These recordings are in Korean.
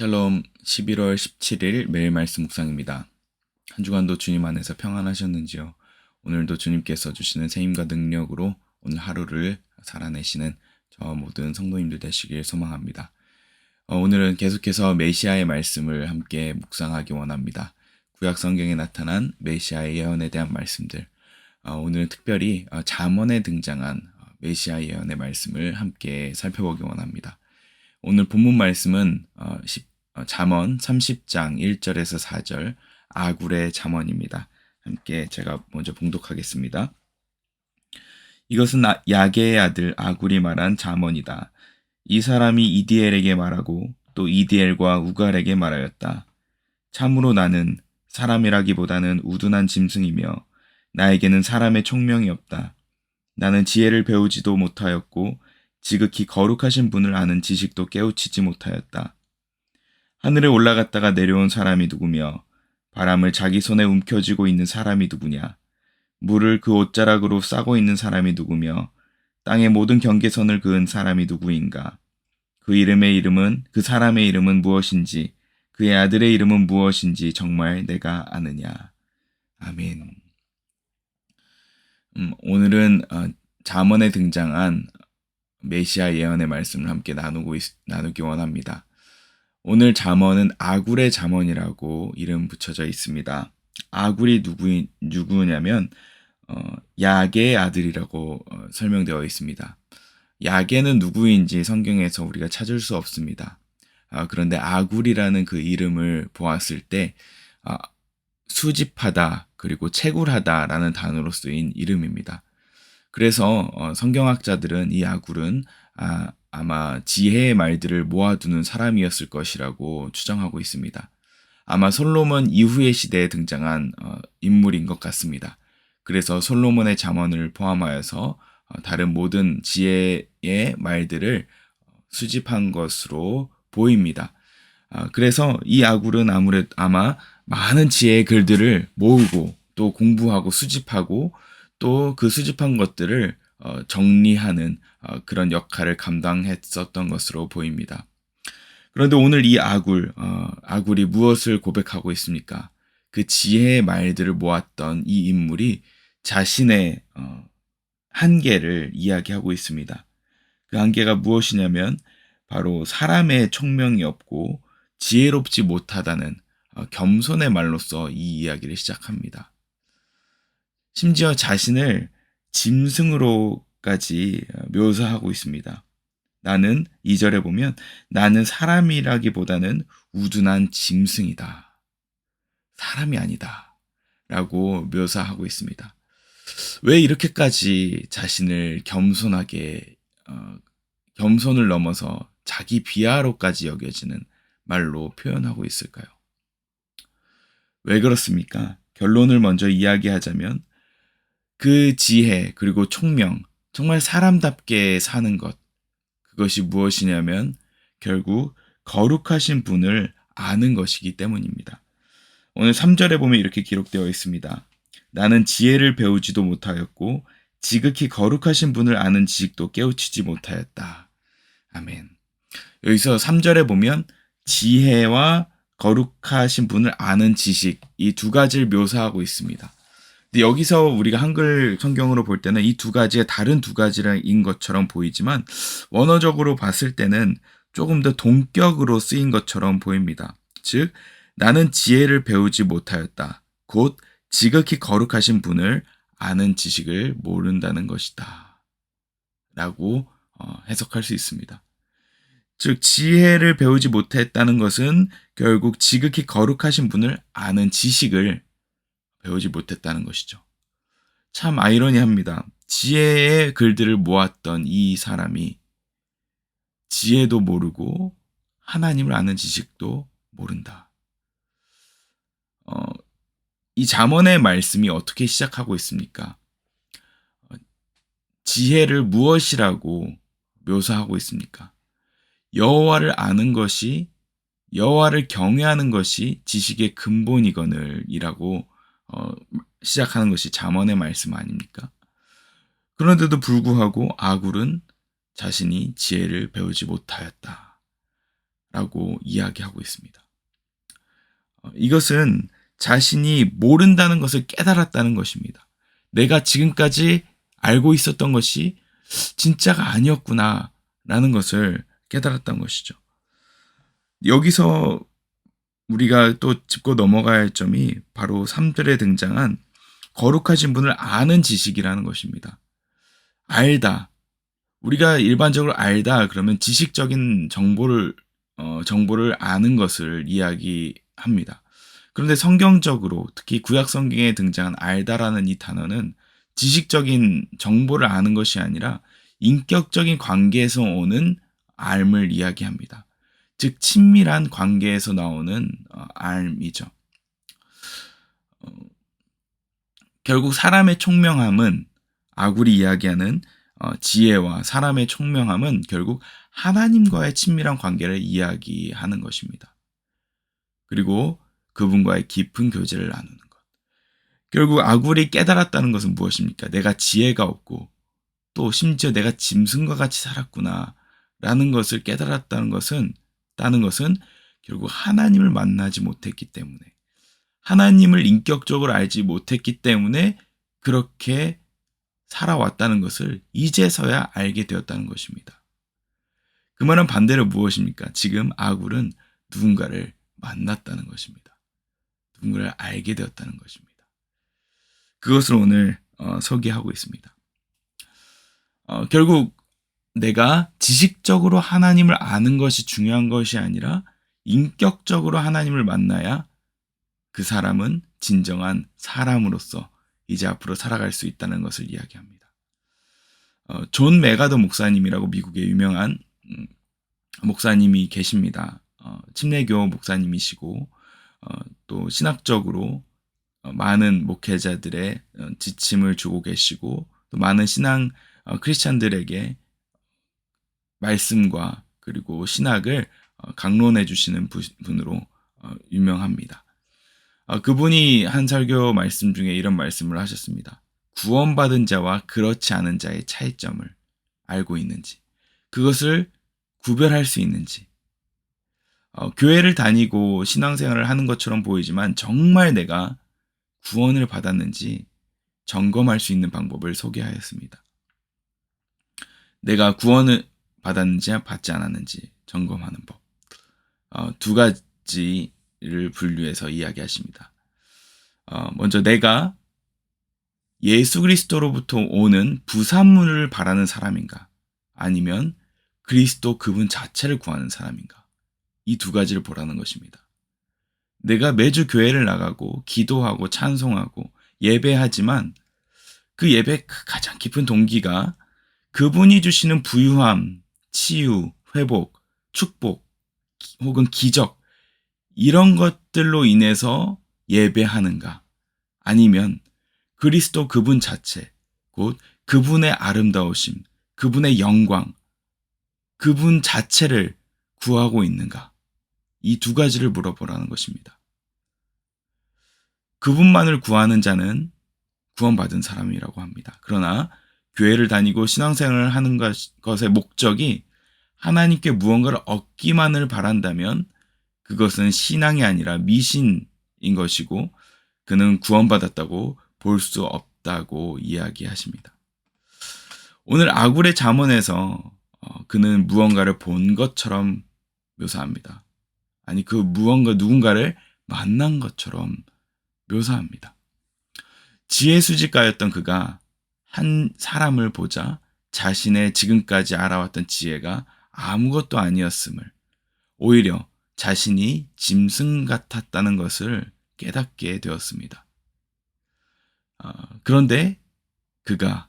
샬롬 11월 17일 매일 말씀 묵상입니다. 한 주간도 주님 안에서 평안하셨는지요? 오늘도 주님께서 주시는 세임과 능력으로 오늘 하루를 살아내시는 저 모든 성도님들 되시길 소망합니다. 어, 오늘은 계속해서 메시아의 말씀을 함께 묵상하기 원합니다. 구약 성경에 나타난 메시아의 예언에 대한 말씀들. 어, 오늘은 특별히 어, 잠언에 등장한 어, 메시아 예언의 말씀을 함께 살펴보기 원합니다. 오늘 본문 말씀은 어, 10, 어, 잠언 30장 1절에서 4절 아굴의 잠언입니다. 함께 제가 먼저 봉독하겠습니다. 이것은 아- 야게의 아들 아굴이 말한 잠언이다. 이 사람이 이디엘에게 말하고 또 이디엘과 우갈에게 말하였다. 참으로 나는 사람이라기보다는 우둔한 짐승이며 나에게는 사람의 총명이 없다. 나는 지혜를 배우지도 못하였고 지극히 거룩하신 분을 아는 지식도 깨우치지 못하였다. 하늘에 올라갔다가 내려온 사람이 누구며 바람을 자기 손에 움켜쥐고 있는 사람이 누구냐? 물을 그 옷자락으로 싸고 있는 사람이 누구며 땅의 모든 경계선을 그은 사람이 누구인가? 그 이름의 이름은 그 사람의 이름은 무엇인지 그의 아들의 이름은 무엇인지 정말 내가 아느냐? 아멘. 음, 오늘은 어, 잠언에 등장한 메시아 예언의 말씀을 함께 나누고 있- 나누기 원합니다. 오늘 잠언은 아굴의 잠언이라고 이름 붙여져 있습니다. 아굴이 누구 누구냐면 어, 야게의 아들이라고 어, 설명되어 있습니다. 야게는 누구인지 성경에서 우리가 찾을 수 없습니다. 아, 그런데 아굴이라는 그 이름을 보았을 때 아, 수집하다 그리고 채굴하다라는 단어로 쓰인 이름입니다. 그래서 어, 성경학자들은 이 아굴은 아, 아마 지혜의 말들을 모아두는 사람이었을 것이라고 추정하고 있습니다. 아마 솔로몬 이후의 시대에 등장한 어, 인물인 것 같습니다. 그래서 솔로몬의 잠언을 포함하여서 어, 다른 모든 지혜의 말들을 수집한 것으로 보입니다. 아, 그래서 이 아굴은 아무래도 아마 많은 지혜의 글들을 모으고 또 공부하고 수집하고 또 그 수집한 것들을 어, 정리하는 어, 그런 역할을 감당했었던 것으로 보입니다. 그런데 오늘 이 아굴, 어, 아굴이 무엇을 고백하고 있습니까? 그 지혜의 말들을 모았던 이 인물이 자신의 어, 한계를 이야기하고 있습니다. 그 한계가 무엇이냐면 바로 사람의 총명이 없고 지혜롭지 못하다는 어, 겸손의 말로써 이 이야기를 시작합니다. 심지어 자신을 짐승으로까지 묘사하고 있습니다. 나는 2절에 보면 나는 사람이라기보다는 우둔한 짐승이다. 사람이 아니다. 라고 묘사하고 있습니다. 왜 이렇게까지 자신을 겸손하게 어, 겸손을 넘어서 자기 비하로까지 여겨지는 말로 표현하고 있을까요? 왜 그렇습니까? 결론을 먼저 이야기하자면 그 지혜 그리고 총명 정말 사람답게 사는 것 그것이 무엇이냐면 결국 거룩하신 분을 아는 것이기 때문입니다. 오늘 3절에 보면 이렇게 기록되어 있습니다. 나는 지혜를 배우지도 못하였고 지극히 거룩하신 분을 아는 지식도 깨우치지 못하였다. 아멘. 여기서 3절에 보면 지혜와 거룩하신 분을 아는 지식 이 두 가지를 묘사하고 있습니다. 근데 여기서 우리가 한글 성경으로 볼 때는 이 두 가지가 다른 두 가지인 것처럼 보이지만 원어적으로 봤을 때는 조금 더 동격으로 쓰인 것처럼 보입니다. 즉 나는 지혜를 배우지 못하였다. 곧 지극히 거룩하신 분을 아는 지식을 모른다는 것이다. 라고 어, 해석할 수 있습니다. 즉 지혜를 배우지 못했다는 것은 결국 지극히 거룩하신 분을 아는 지식을 배우지 못했다는 것이죠. 참 아이러니합니다. 지혜의 글들을 모았던 이 사람이 지혜도 모르고 하나님을 아는 지식도 모른다. 어, 이 잠언의 말씀이 어떻게 시작하고 있습니까? 어, 지혜를 무엇이라고 묘사하고 있습니까? 여호와를 아는 것이 여호와를 경외하는 것이 지식의 근본이거늘이라고 어, 시작하는 것이 잠언의 말씀 아닙니까? 그런데도 불구하고 아굴은 자신이 지혜를 배우지 못하였다. 라고 이야기하고 있습니다. 어, 이것은 자신이 모른다는 것을 깨달았다는 것입니다. 내가 지금까지 알고 있었던 것이 진짜가 아니었구나 라는 것을 깨달았던 것이죠. 여기서 우리가 또 짚고 넘어가야 할 점이 바로 3절에 등장한 거룩하신 분을 아는 지식이라는 것입니다. 알다. 우리가 일반적으로 알다 그러면 지식적인 정보를 어, 정보를 아는 것을 이야기합니다. 그런데 성경적으로 특히 구약 성경에 등장한 알다라는 이 단어는 지식적인 정보를 아는 것이 아니라 인격적인 관계에서 오는 알을 이야기합니다. 즉 친밀한 관계에서 나오는 어, 알이죠. 어, 결국 사람의 총명함은 아굴이 이야기하는 어, 지혜와 사람의 총명함은 결국 하나님과의 친밀한 관계를 이야기하는 것입니다. 그리고 그분과의 깊은 교제를 나누는 것. 결국 아굴이 깨달았다는 것은 무엇입니까? 내가 지혜가 없고 또 심지어 내가 짐승과 같이 살았구나 라는 것을 깨달았다는 것은 따는 것은 결국 하나님을 만나지 못했기 때문에 하나님을 인격적으로 알지 못했기 때문에 그렇게 살아왔다는 것을 이제서야 알게 되었다는 것입니다. 그 말은 반대로 무엇입니까? 지금 아굴은 누군가를 만났다는 것입니다. 누군가를 알게 되었다는 것입니다. 그것을 오늘 어, 소개하고 있습니다. 어, 결국 내가 지식적으로 하나님을 아는 것이 중요한 것이 아니라 인격적으로 하나님을 만나야 그 사람은 진정한 사람으로서 이제 앞으로 살아갈 수 있다는 것을 이야기합니다. 어, 존 메가더 목사님이라고 미국의 유명한 음, 목사님이 계십니다. 어, 침례교 목사님이시고 어, 또 신학적으로 어, 많은 목회자들의 어, 지침을 주고 계시고 또 많은 신앙 어, 크리스찬들에게 말씀과 그리고 신학을 강론해 주시는 분으로 유명합니다. 그분이 한 설교 말씀 중에 이런 말씀을 하셨습니다. 구원받은 자와 그렇지 않은 자의 차이점을 알고 있는지, 그것을 구별할 수 있는지, 어, 교회를 다니고 신앙생활을 하는 것처럼 보이지만 정말 내가 구원을 받았는지 점검할 수 있는 방법을 소개하였습니다. 내가 구원을 받았는지 받지 않았는지 점검하는 법. 어, 두 가지를 분류해서 이야기하십니다. 어, 먼저 내가 예수 그리스도로부터 오는 부산물을 바라는 사람인가? 아니면 그리스도 그분 자체를 구하는 사람인가? 이 두 가지를 보라는 것입니다. 내가 매주 교회를 나가고 기도하고 찬송하고 예배하지만 그 예배 가장 깊은 동기가 그분이 주시는 부유함, 치유, 회복, 축복, 혹은 기적, 이런 것들로 인해서 예배하는가? 아니면 그리스도 그분 자체, 곧 그분의 아름다우심, 그분의 영광, 그분 자체를 구하고 있는가? 이 두 가지를 물어보라는 것입니다. 그분만을 구하는 자는 구원받은 사람이라고 합니다. 그러나 교회를 다니고 신앙생활을 하는 것의 목적이 하나님께 무언가를 얻기만을 바란다면 그것은 신앙이 아니라 미신인 것이고 그는 구원받았다고 볼 수 없다고 이야기하십니다. 오늘 아굴의 잠언에서 어, 그는 무언가를 본 것처럼 묘사합니다. 아니 그 무언가 누군가를 만난 것처럼 묘사합니다. 지혜 수집가였던 그가 한 사람을 보자 자신의 지금까지 알아왔던 지혜가 아무것도 아니었음을 오히려 자신이 짐승 같았다는 것을 깨닫게 되었습니다. 어, 그런데 그가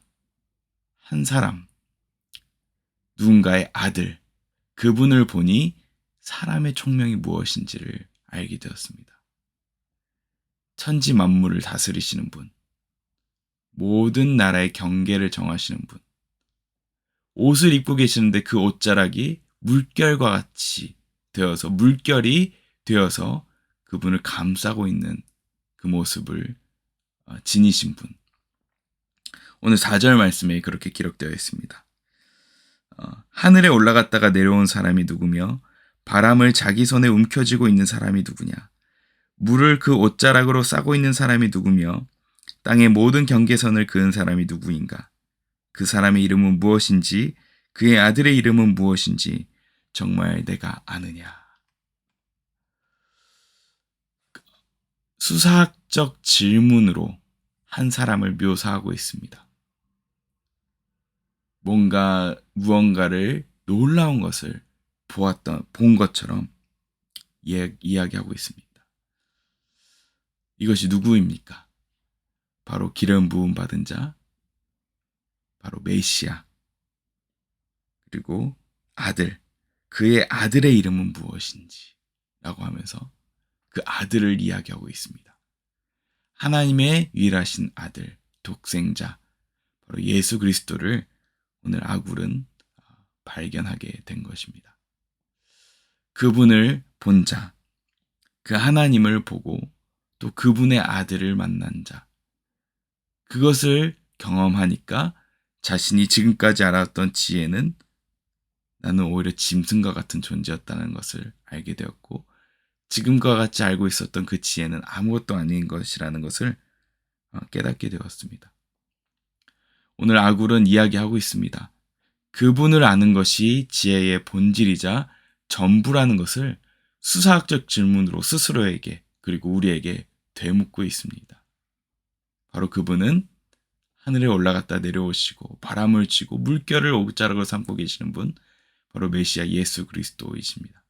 한 사람, 누군가의 아들, 그분을 보니 사람의 총명이 무엇인지를 알게 되었습니다. 천지 만물을 다스리시는 분, 모든 나라의 경계를 정하시는 분. 옷을 입고 계시는데 그 옷자락이 물결과 같이 되어서 물결이 되어서 그분을 감싸고 있는 그 모습을 어, 지니신 분. 오늘 4절 말씀에 그렇게 기록되어 있습니다. 어, 하늘에 올라갔다가 내려온 사람이 누구며 바람을 자기 손에 움켜쥐고 있는 사람이 누구냐? 물을 그 옷자락으로 싸고 있는 사람이 누구며 땅의 모든 경계선을 그은 사람이 누구인가? 그 사람의 이름은 무엇인지 그의 아들의 이름은 무엇인지 정말 내가 아느냐? 수사학적 질문으로 한 사람을 묘사하고 있습니다. 뭔가 무언가를 놀라운 것을 보았던 본 것처럼 예, 이야기하고 있습니다. 이것이 누구입니까? 바로 기름 부음 받은 자, 바로 메시아, 그리고 아들, 그의 아들의 이름은 무엇인지 라고 하면서 그 아들을 이야기하고 있습니다. 하나님의 유일하신 아들, 독생자, 바로 예수 그리스도를 오늘 아굴은 발견하게 된 것입니다. 그분을 본 자, 그 하나님을 보고 또 그분의 아들을 만난 자, 그것을 경험하니까 자신이 지금까지 알았던 지혜는 나는 오히려 짐승과 같은 존재였다는 것을 알게 되었고, 지금과 같이 알고 있었던 그 지혜는 아무것도 아닌 것이라는 것을 어, 깨닫게 되었습니다. 오늘 아굴은 이야기하고 있습니다. 그분을 아는 것이 지혜의 본질이자 전부라는 것을 수사학적 질문으로 스스로에게 그리고 우리에게 되묻고 있습니다. 바로 그분은 하늘에 올라갔다 내려오시고 바람을 쥐고 물결을 옷자락으로 삼고 계시는 분 바로 메시아 예수 그리스도이십니다.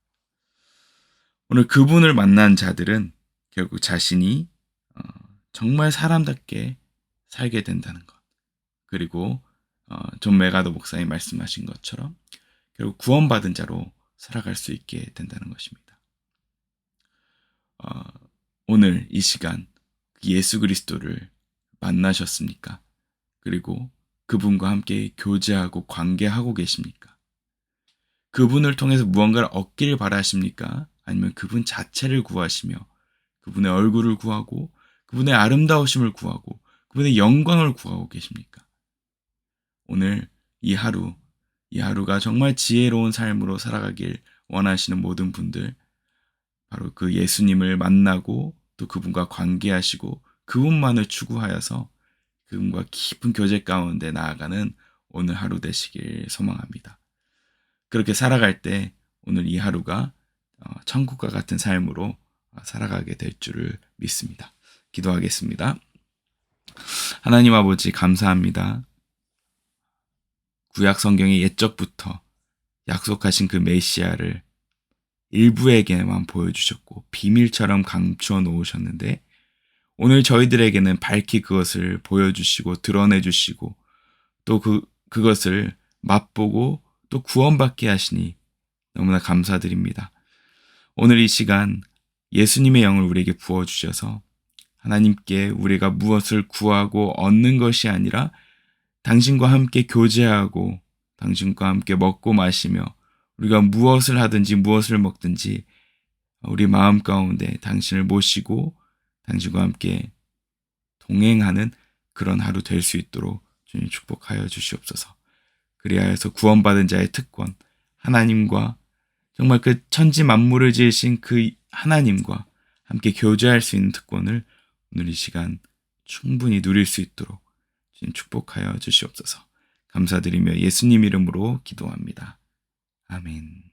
오늘 그분을 만난 자들은 결국 자신이 어, 정말 사람답게 살게 된다는 것. 그리고 어, 존 메가도 목사님 말씀하신 것처럼 결국 구원받은 자로 살아갈 수 있게 된다는 것입니다. 어, 오늘 이 시간 예수 그리스도를 만나셨습니까? 그리고 그분과 함께 교제하고 관계하고 계십니까? 그분을 통해서 무언가를 얻기를 바라십니까? 아니면 그분 자체를 구하시며 그분의 얼굴을 구하고 그분의 아름다우심을 구하고 그분의 영광을 구하고 계십니까? 오늘 이 하루, 이 하루가 정말 지혜로운 삶으로 살아가길 원하시는 모든 분들, 바로 그 예수님을 만나고 또 그분과 관계하시고 그분만을 추구하여서 그분과 깊은 교제 가운데 나아가는 오늘 하루 되시길 소망합니다. 그렇게 살아갈 때 오늘 이 하루가 어, 천국과 같은 삶으로 살아가게 될 줄을 믿습니다. 기도하겠습니다. 하나님 아버지 감사합니다. 구약 성경의 옛적부터 약속하신 그 메시아를 일부에게만 보여주셨고 비밀처럼 감추어 놓으셨는데 오늘 저희들에게는 밝히 그것을 보여주시고 드러내주시고 또 그, 그것을 맛보고 또 구원받게 하시니 너무나 감사드립니다. 오늘 이 시간 예수님의 영을 우리에게 부어주셔서 하나님께 우리가 무엇을 구하고 얻는 것이 아니라 당신과 함께 교제하고 당신과 함께 먹고 마시며 우리가 무엇을 하든지 무엇을 먹든지 우리 마음 가운데 당신을 모시고 당신과 함께 동행하는 그런 하루 될 수 있도록 주님 축복하여 주시옵소서. 그리하여서 구원받은 자의 특권, 하나님과 정말 그 천지 만물을 지으신 그 하나님과 함께 교제할 수 있는 특권을 오늘 이 시간 충분히 누릴 수 있도록 주님 축복하여 주시옵소서. 감사드리며 예수님 이름으로 기도합니다. 아멘.